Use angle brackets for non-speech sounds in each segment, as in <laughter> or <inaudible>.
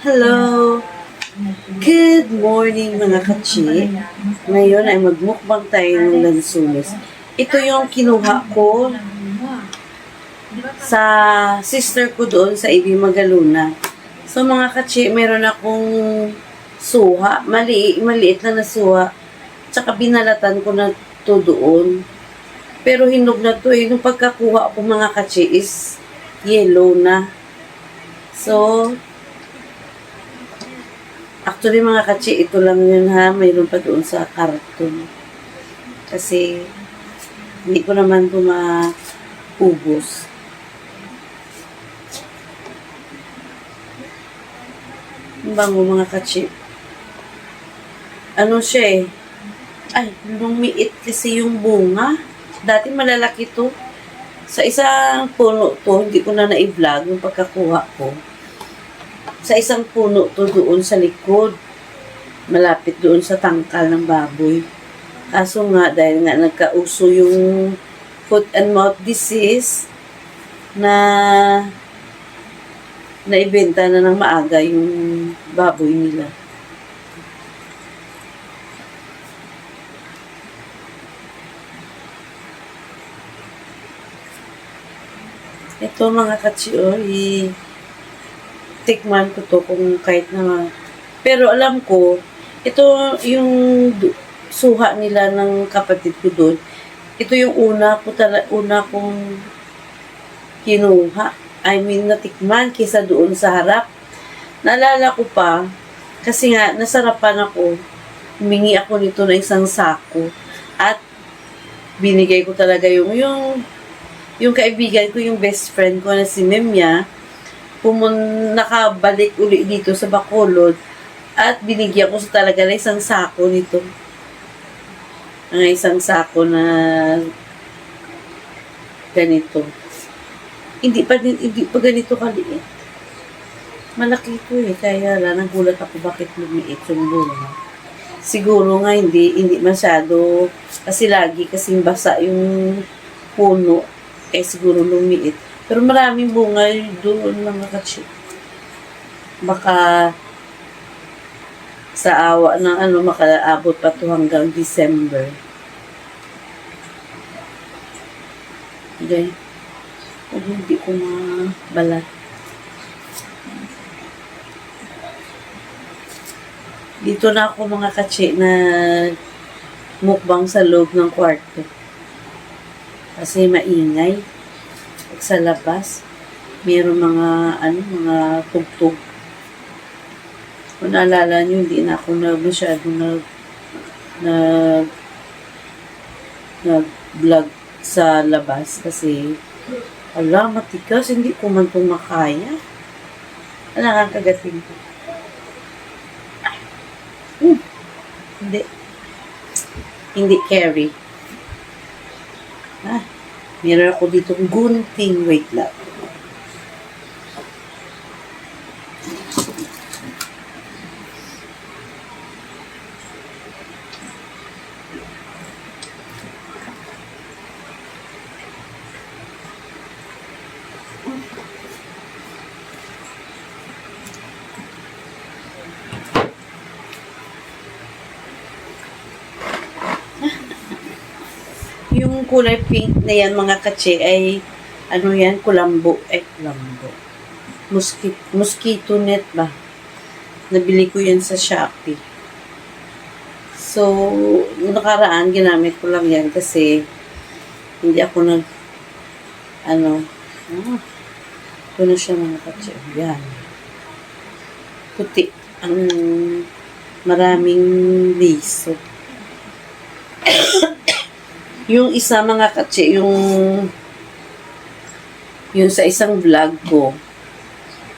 Hello! Good morning mga kachi. Ngayon ay magmukbang tayo ng lansunis. Ito yung kinuha ko sa sister ko doon sa Ibi Magaluna. So mga kachi, meron akong suha. Mali, maliit na na suha. Tsaka binalatan ko na to doon. Pero hinog na to eh. Nung pagkakuha ko mga kachi is yellow na. So, actually mga kachi, ito lang yun ha. Mayroon pa doon sa karton. Kasi, hindi ko naman ito maubos. Ang bango mga kachi. Ano siya eh? Ay, lumiit kasi yung bunga. Dati malalaki to. Sa isang puno to, hindi ko na na-vlog yung pagkakuha ko. Sa isang puno to doon sa likod. Malapit doon sa tangkal ng baboy. Kaso nga, dahil nga nagkauso yung foot and mouth disease na naibenta na ng maaga yung baboy nila. Ito mga katsyo, i tikman ko to kung kahit na pero alam ko ito yung suha nila ng kapatid ko doon. Ito yung una ko tala, una kong kinuha. I mean natikman kisa doon sa harap. Naalala ko pa kasi nga nasarapan ako. Humingi ako nito na isang sako. At binigay ko talaga yung yung yung kaibigan ko, yung best friend ko na si Memya, pumun nakabalik uli dito sa Bacolod at binigyan ko sa talaga na isang sako nito. Ang isang sako na ganito. Hindi pa hindi pa ganito kaliit. Malaki ko eh, kaya lang nagulat ako bakit lumiit yung bunga. Siguro nga hindi hindi masyado kasi lagi kasing basa yung puno eh siguro lumiit. Pero maraming bunga doon mga katsi. Baka sa awa ng ano makaabot pa to hanggang December. Okay. Kung hindi ko mabalat. Dito na ako mga katsi na mukbang sa loob ng kwarto. Kasi maingay. Sa labas, mayroong mga, ano, mga tugtog. Kung naalala nyo, hindi na ako na masyado nag, nag, nag-vlog sa labas kasi ala, matigas, hindi ko man itong makaya. Ano ang kagating ko? Hmm. Hindi. Hindi carry. Ah, meron ako dito gunting. Wait lang. Yung kulay pink na yan, mga katse, ay ano yan, kulambo. Eh, kulambo. Mosquito, mosquito net ba? Nabili ko yan sa Shopee. So, nakaraan, ginamit ko lang yan kasi hindi ako nag, ano, ah, ito na siya mga katse. Yan. Puti. Ang maraming liso. <coughs> yung isa mga katse, yung yung sa isang vlog ko,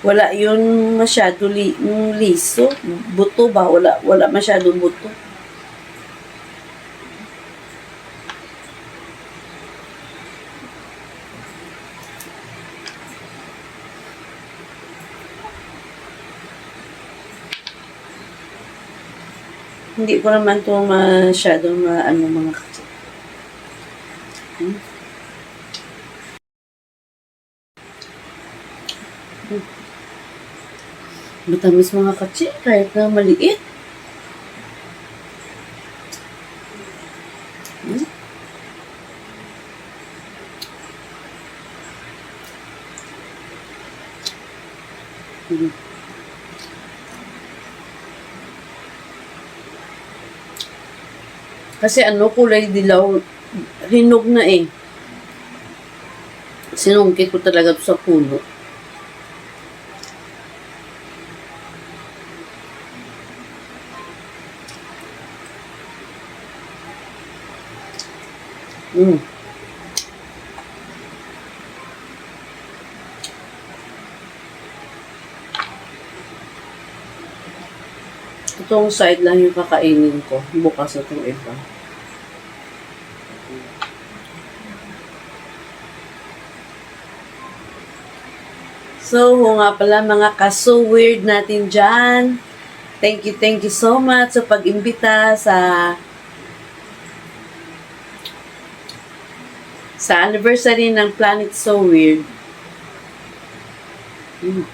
wala yun masyado li, liso. Buto ba? Wala, wala masyado buto. Hindi ko naman to masyadong ma, ano, mga Matamis mga katsi, kahit na maliit. Hmm? Hmm. Kasi ano, kulay dilaw, hinog na eh. Sinungkit ko talaga sa puno. Mm. Itong side lang yung kakainin ko. Bukas itong iba. So, nga pala mga kaso weird natin dyan. Thank you, thank you so much sa pag-imbita sa sa anniversary ng Planet So Weird. Mm.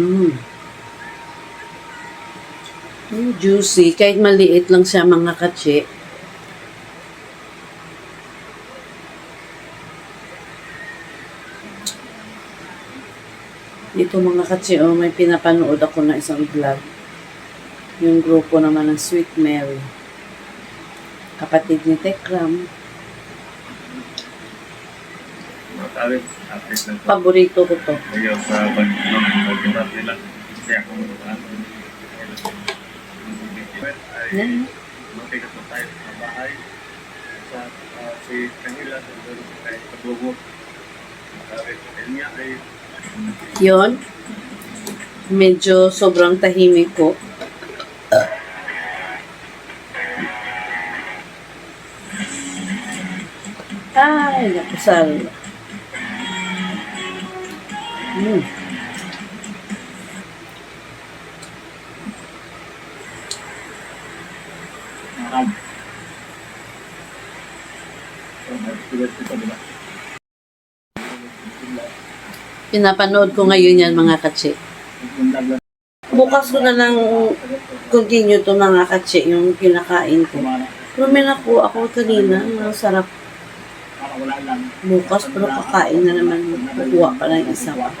Mm. Mm, juicy. Kahit maliit lang siya mga katsi. Dito mga katsi, oh, may pinapanood ako na isang vlog. Yung grupo naman ng Sweet Mary. Kapatid ni Tekram. Paborito ko to. Ayaw sa pag-urat nila. Kasi ako Yan. ay matigas na tayo sa bahay. Sa ah, si Camila sa dulo kay Kabugo. Sabi ko kanya ay Yon. Medyo sobrang tahimik ko. Ay, nakusal. Mm. maram. So, nagsigat ito, di ba? Pinapanood ko ngayon yan mga katsi. Lang. Bukas ko na lang continue to mga katsi, yung kinakain ko. May nakuha ako kanina, ang sarap Para wala lang. bukas, pero kakain na naman. Kukuha pa ng isa pa. <laughs>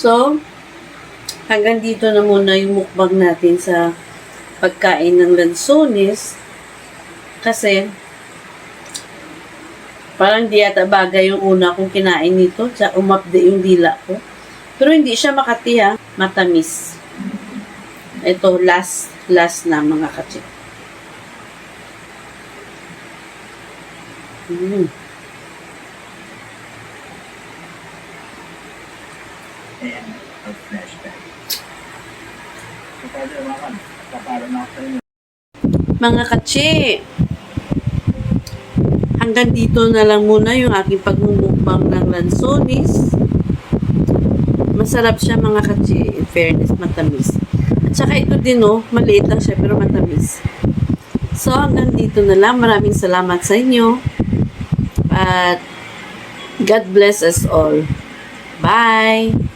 So, hanggang dito na muna yung mukbang natin sa pagkain ng lansones. Kasi, parang di yata bagay yung una kong kinain nito. Tsaka umapde yung dila ko. Pero hindi siya makati ha. Matamis. Ito, last, last na mga katsik. Mm. and a flashback. So, pwede naman, kaparo na ako sa inyo. Mga katsi, hanggang dito na lang muna yung aking pagmumukbang ng lansonis. Masarap siya mga katsi, in fairness, matamis. At saka ito din oh, maliit lang siya pero matamis. So hanggang dito na lang, maraming salamat sa inyo. At God bless us all. Bye!